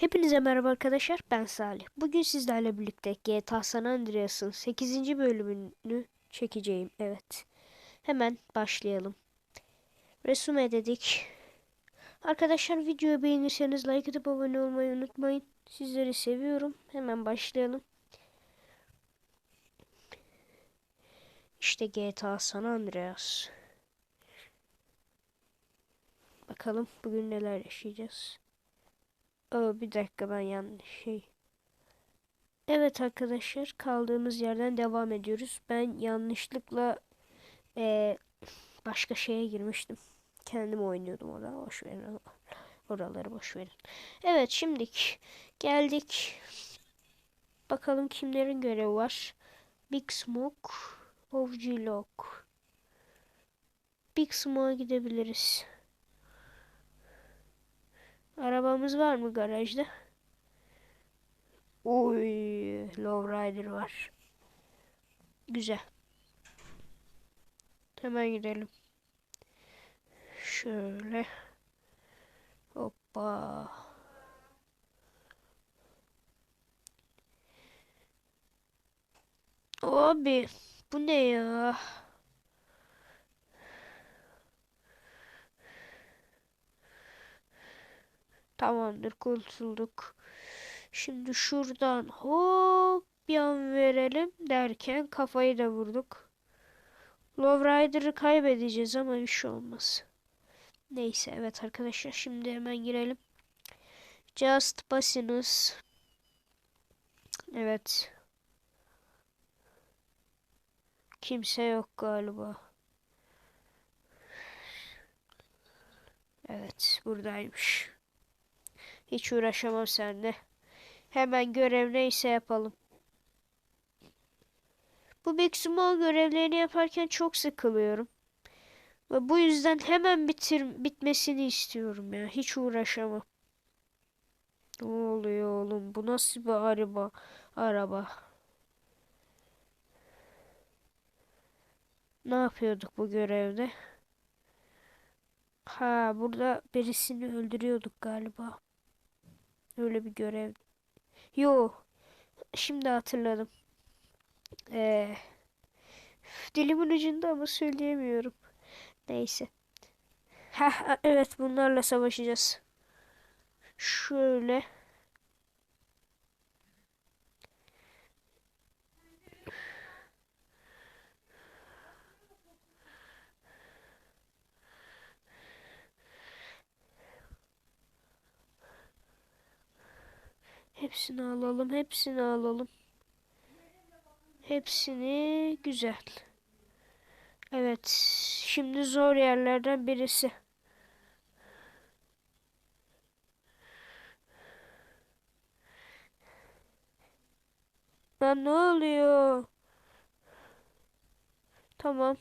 Hepinize merhaba arkadaşlar ben Salih. Bugün sizlerle birlikte GTA San Andreas'ın 8. bölümünü çekeceğim. Evet. Hemen başlayalım. Resume dedik. Arkadaşlar videoyu beğenirseniz like atıp abone olmayı unutmayın. Sizleri seviyorum. Hemen başlayalım. İşte GTA San Andreas. Bakalım bugün neler yaşayacağız. Aa, bir dakika ben yanlış şey. Evet arkadaşlar kaldığımız yerden devam ediyoruz. Ben yanlışlıkla eee, başka şeye girmiştim. Kendim oynuyordum orada. Boş verin. Oraları boş verin. Evet şimdilik geldik. Bakalım kimlerin görevi var. Big Smoke, Lock. Big Smoke'a gidebiliriz. Arabamız var mı garajda? Oy, Lowrider var. Güzel. Hemen gidelim. Şöyle. Hoppa. Abi bu ne ya? Tamamdır kurtulduk. Şimdi şuradan hop yan verelim derken kafayı da vurduk. Lowrider'ı kaybedeceğiz ama bir şey olmaz. Neyse evet arkadaşlar şimdi hemen girelim. Just basınız. Evet. Kimse yok galiba. Evet buradaymış. Hiç uğraşamam seninle. Hemen görev neyse yapalım. Bu Big Small görevlerini yaparken çok sıkılıyorum. Ve bu yüzden hemen bitir bitmesini istiyorum ya. Hiç uğraşamam. Ne oluyor oğlum? Bu nasıl bir araba? Araba. Ne yapıyorduk bu görevde? Ha, burada birisini öldürüyorduk galiba. Öyle bir görev. Yo. Şimdi hatırladım. Ee, dilimin ucunda ama söyleyemiyorum. Neyse. Ha evet bunlarla savaşacağız. Şöyle. Hepsini alalım, hepsini alalım. Hepsini güzel. Evet, şimdi zor yerlerden birisi. Lan ne oluyor? Tamam.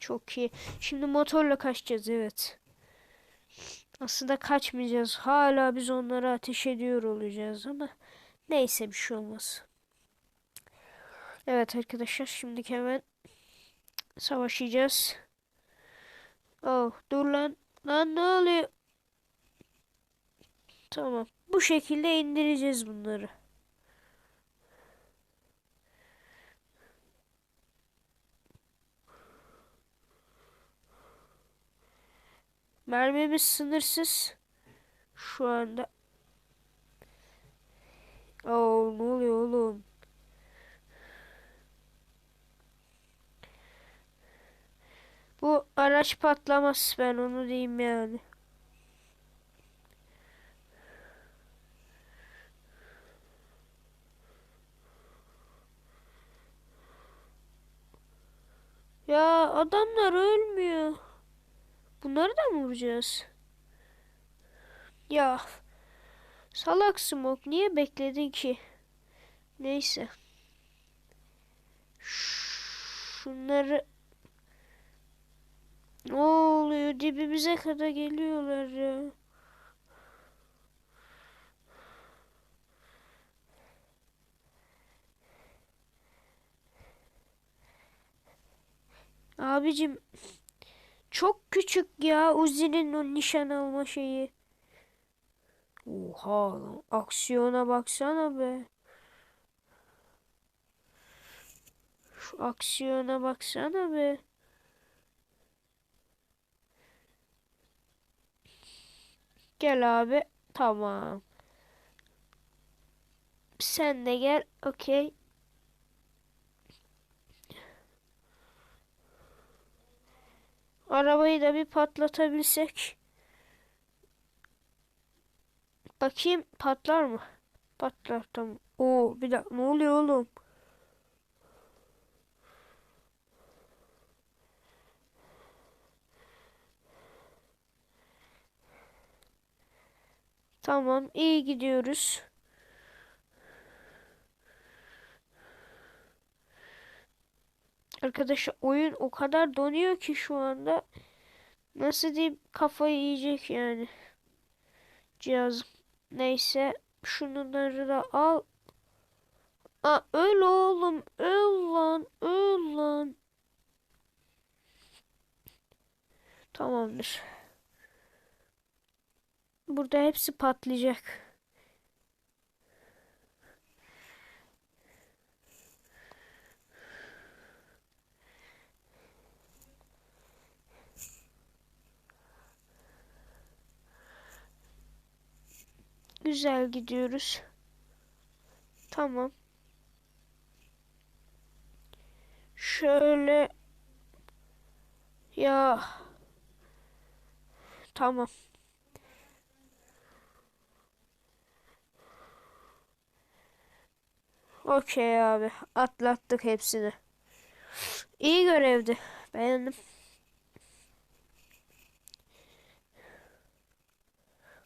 Çok iyi. Şimdi motorla kaçacağız, evet. Aslında kaçmayacağız. Hala biz onlara ateş ediyor olacağız ama neyse bir şey olmaz. Evet arkadaşlar şimdi hemen savaşacağız. Oh dur lan. Lan ne oluyor? Tamam. Bu şekilde indireceğiz bunları. Mermimiz sınırsız. Şu anda. Oo ne oluyor oğlum? Bu araç patlamaz ben onu diyeyim yani. Ya adamlar ölmüyor. Bunları da mı vuracağız? Ya salak Smoke niye bekledin ki? Neyse. Şunları ne oluyor? Dibimize kadar geliyorlar ya. Abicim Çok küçük ya Uzi'nin o nişan alma şeyi. Oha lan. Aksiyona baksana be. Şu aksiyona baksana be. Gel abi. Tamam. Sen de gel. Okey. Arabayı da bir patlatabilsek. Bakayım patlar mı? Patlar tamam. Oo bir dakika ne oluyor oğlum? Tamam iyi gidiyoruz. Arkadaşlar oyun o kadar donuyor ki şu anda. Nasıl diyeyim kafayı yiyecek yani. Cihazım. Neyse şunları da al. Aa, öl oğlum öl lan öl lan. Tamamdır. Burada hepsi patlayacak. Güzel gidiyoruz. Tamam. Şöyle ya tamam. Okey abi. Atlattık hepsini. İyi görevdi. Beğendim.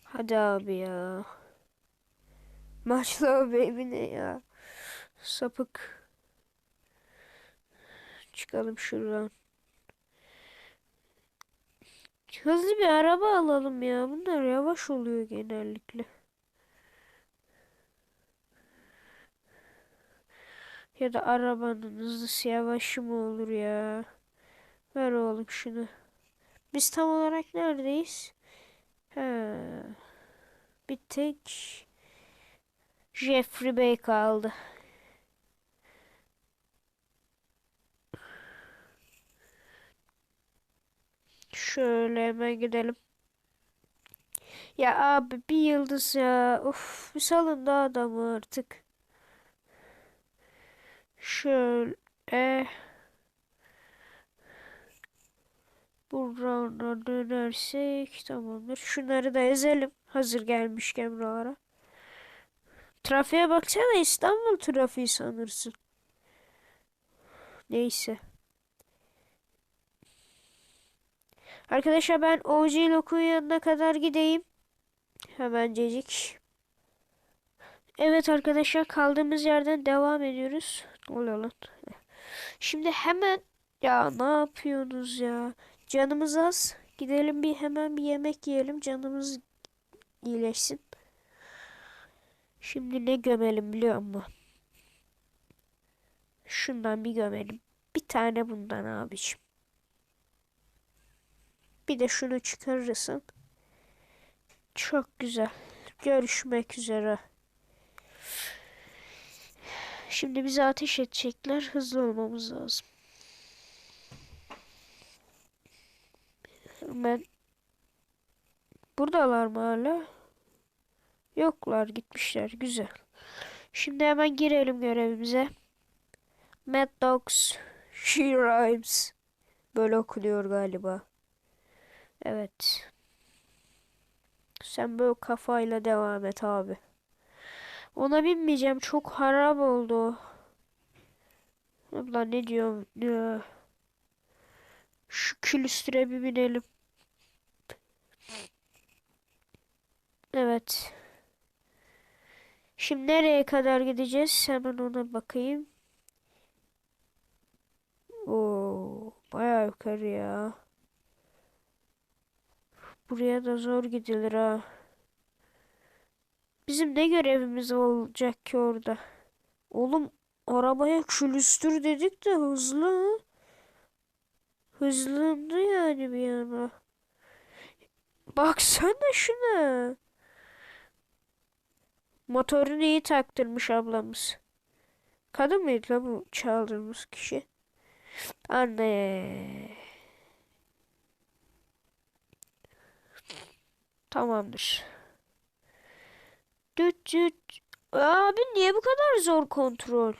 Hadi abi ya. Maçla baby ne ya? Sapık. Çıkalım şuradan. Hızlı bir araba alalım ya. Bunlar yavaş oluyor genellikle. Ya da arabanın hızlısı yavaşı mı olur ya? Ver oğlum şunu. Biz tam olarak neredeyiz? He. Bir tek Jeffrey Bey kaldı. Şöyle hemen gidelim. Ya abi bir yıldız ya. Of bir salın da adamı artık. Şöyle. Buradan da dönersek tamamdır. Şunları da ezelim. Hazır gelmişken buralara. Trafiğe baksana İstanbul trafiği sanırsın. Neyse. Arkadaşlar ben OG Loku'nun yanına kadar gideyim. Hemencecik. Evet arkadaşlar kaldığımız yerden devam ediyoruz. Lan? Şimdi hemen ya ne yapıyorsunuz ya? Canımız az. Gidelim bir hemen bir yemek yiyelim. Canımız iyileşsin. Şimdi ne gömelim biliyor musun? Şundan bir gömelim. Bir tane bundan abiciğim. Bir de şunu çıkarırsın. Çok güzel. Görüşmek üzere. Şimdi bize ateş edecekler. Hızlı olmamız lazım. Ben buradalar mı hala? Yoklar gitmişler. Güzel. Şimdi hemen girelim görevimize. Mad Dogs She Rhymes. Böyle okunuyor galiba. Evet. Sen böyle kafayla devam et abi. Ona binmeyeceğim. Çok harap oldu. Abla ne diyorum ya. Şu külüstüre bir binelim. Evet. Şimdi nereye kadar gideceğiz? Hemen ona bakayım. Oo, bayağı yukarı ya. Buraya da zor gidilir ha. Bizim ne görevimiz olacak ki orada? Oğlum arabaya külüstür dedik de hızlı. Hızlandı yani bir yana. Baksana şuna. Motorunu iyi taktırmış ablamız. Kadın mıydı la bu çaldığımız kişi? Anne. Tamamdır. Düt düt. Abi niye bu kadar zor kontrol?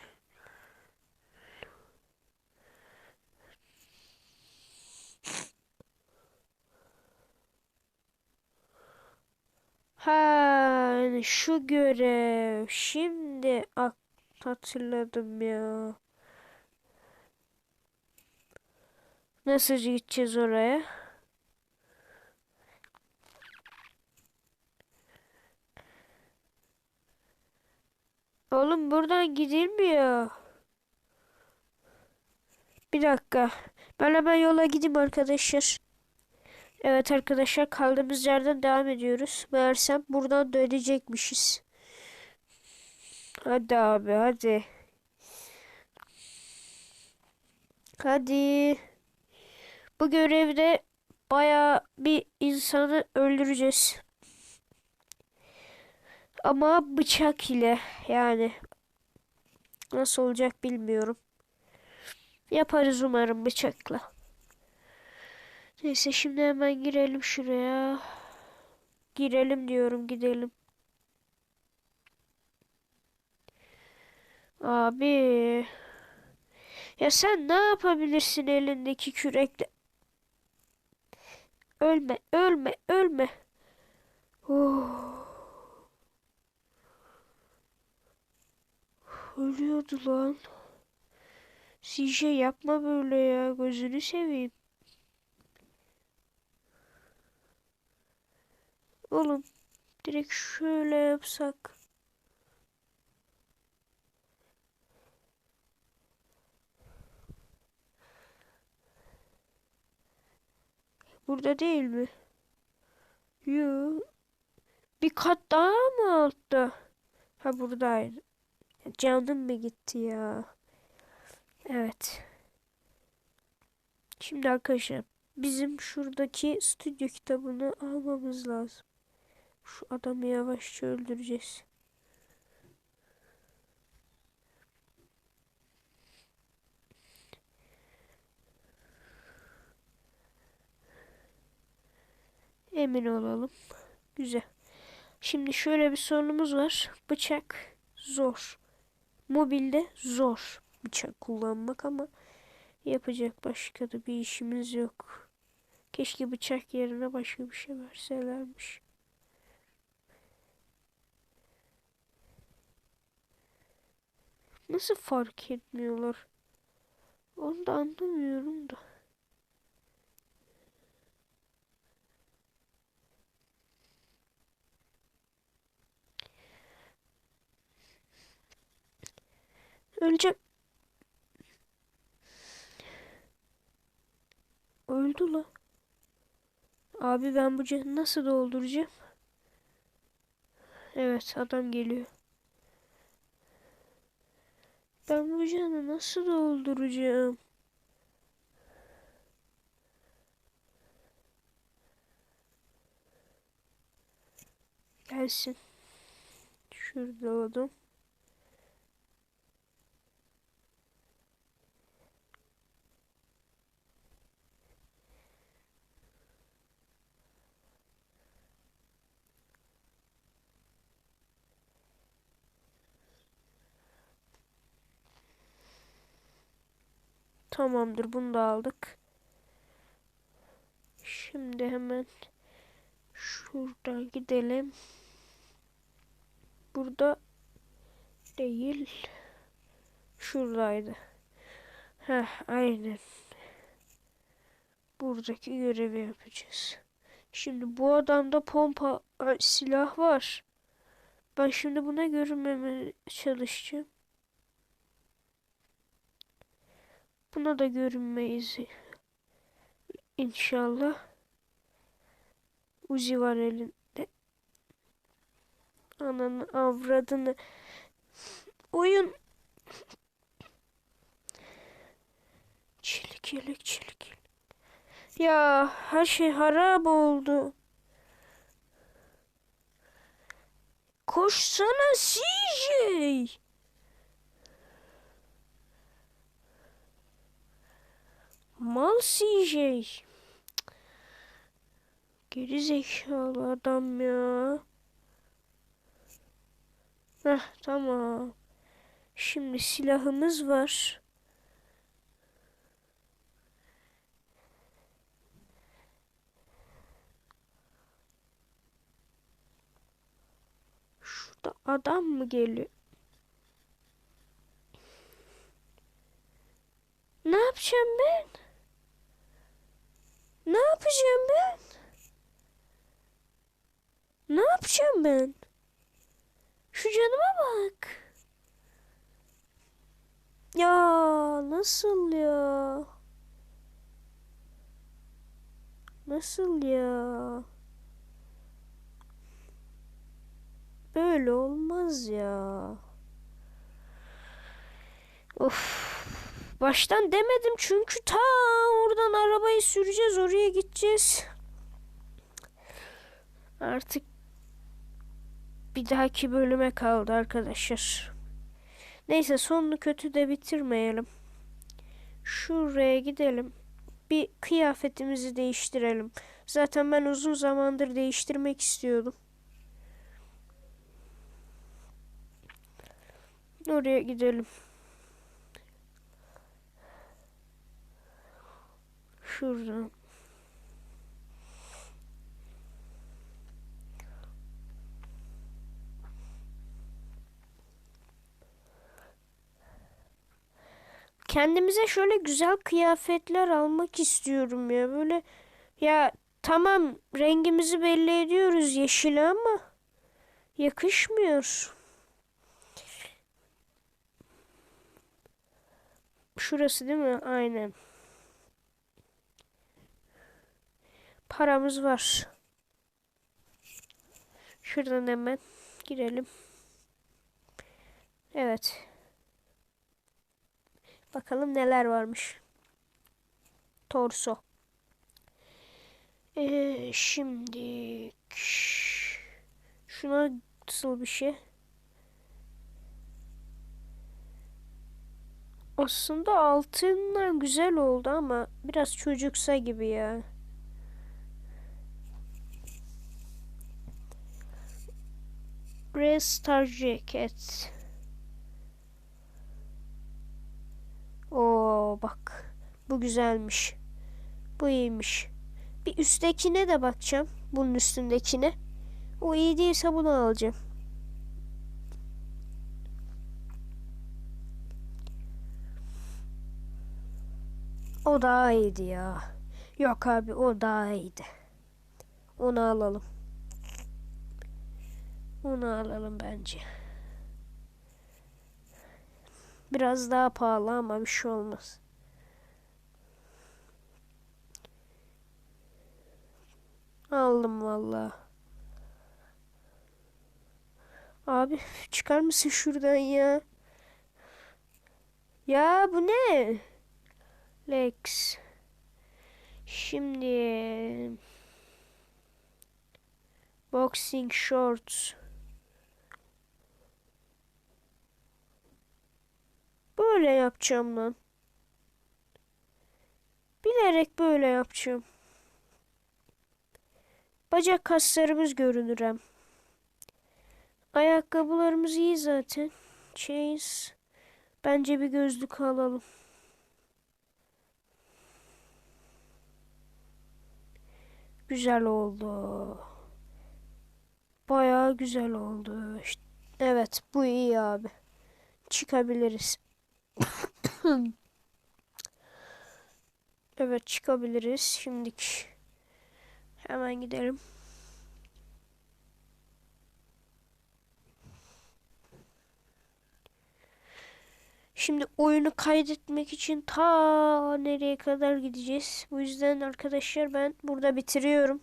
Ha, şu görev. Şimdi ak- hatırladım ya. Nasıl gideceğiz oraya? Oğlum buradan gidilmiyor. Bir dakika. Ben hemen yola gideyim arkadaşlar. Evet arkadaşlar kaldığımız yerden devam ediyoruz. Meğersem buradan dönecekmişiz. Hadi abi hadi. Hadi. Bu görevde baya bir insanı öldüreceğiz. Ama bıçak ile yani. Nasıl olacak bilmiyorum. Yaparız umarım bıçakla. Neyse şimdi hemen girelim şuraya. Girelim diyorum gidelim. Abi. Ya sen ne yapabilirsin elindeki kürekle? Ölme, ölme, ölme. Oh. Ölüyordu lan. CJ yapma böyle ya. Gözünü seveyim. Oğlum direkt şöyle yapsak. Burada değil mi? Yoo. Bir kat daha mı altta? Ha buradaydı. Canım mı gitti ya? Evet. Şimdi arkadaşlar bizim şuradaki stüdyo kitabını almamız lazım. Şu adamı yavaşça öldüreceğiz. Emin olalım. Güzel. Şimdi şöyle bir sorunumuz var. Bıçak zor. Mobilde zor bıçak kullanmak ama yapacak başka da bir işimiz yok. Keşke bıçak yerine başka bir şey verselermiş. Nasıl fark etmiyorlar? Onu da anlamıyorum da. Öleceğim. Öldü la. Abi ben bu canı nasıl dolduracağım? Evet adam geliyor. Ben bu canı nasıl dolduracağım? Gelsin. Şurada adam. Tamamdır bunu da aldık. Şimdi hemen şuradan gidelim. Burada değil. Şuradaydı. Heh aynen. Buradaki görevi yapacağız. Şimdi bu adamda pompa silah var. Ben şimdi buna görünmemeye çalışacağım. Buna da görünmeyiz. İnşallah. Uzi var elinde. Ananı avradını. Oyun. Çelik yelek çelik. Ya her şey harap oldu. Koşsana CJ. Mal CJ. Geri zekalı adam ya. Heh tamam. Şimdi silahımız var. Şurada adam mı geliyor? Ne yapacağım ben? Ne yapacağım ben? Ne yapacağım ben? Şu canıma bak. Ya nasıl ya? Nasıl ya? Böyle olmaz ya. Of. Baştan demedim çünkü ta oradan arabayı süreceğiz oraya gideceğiz. Artık bir dahaki bölüme kaldı arkadaşlar. Neyse sonunu kötü de bitirmeyelim. Şuraya gidelim. Bir kıyafetimizi değiştirelim. Zaten ben uzun zamandır değiştirmek istiyordum. Oraya gidelim. Şuradan. Kendimize şöyle güzel kıyafetler almak istiyorum ya. Böyle ya tamam rengimizi belli ediyoruz yeşile ama yakışmıyor. Şurası değil mi? Aynen. Paramız var. Şuradan hemen girelim. Evet. Bakalım neler varmış. Torso. Ee, şimdi şuna nasıl bir şey? Aslında altınlar güzel oldu ama biraz çocuksa gibi ya. Red Star Jacket. Oo bak. Bu güzelmiş. Bu iyiymiş. Bir üsttekine de bakacağım. Bunun üstündekine. O iyi değilse bunu alacağım. O daha iyiydi ya. Yok abi o daha iyiydi. Onu alalım. Onu alalım bence. Biraz daha pahalı ama bir şey olmaz. Aldım valla. Abi çıkar mısın şuradan ya? Ya bu ne? Lex. Şimdi boxing shorts. Böyle yapacağım lan. Bilerek böyle yapacağım. Bacak kaslarımız görünür hem. Ayakkabılarımız iyi zaten. Chains. Bence bir gözlük alalım. Güzel oldu. Bayağı güzel oldu. İşte, evet bu iyi abi. Çıkabiliriz. evet çıkabiliriz. Şimdiki. Hemen gidelim. Şimdi oyunu kaydetmek için ta nereye kadar gideceğiz. Bu yüzden arkadaşlar ben burada bitiriyorum.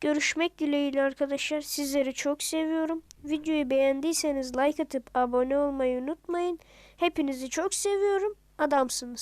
Görüşmek dileğiyle arkadaşlar. Sizleri çok seviyorum. Videoyu beğendiyseniz like atıp abone olmayı unutmayın. Hepinizi çok seviyorum. Adamsınız.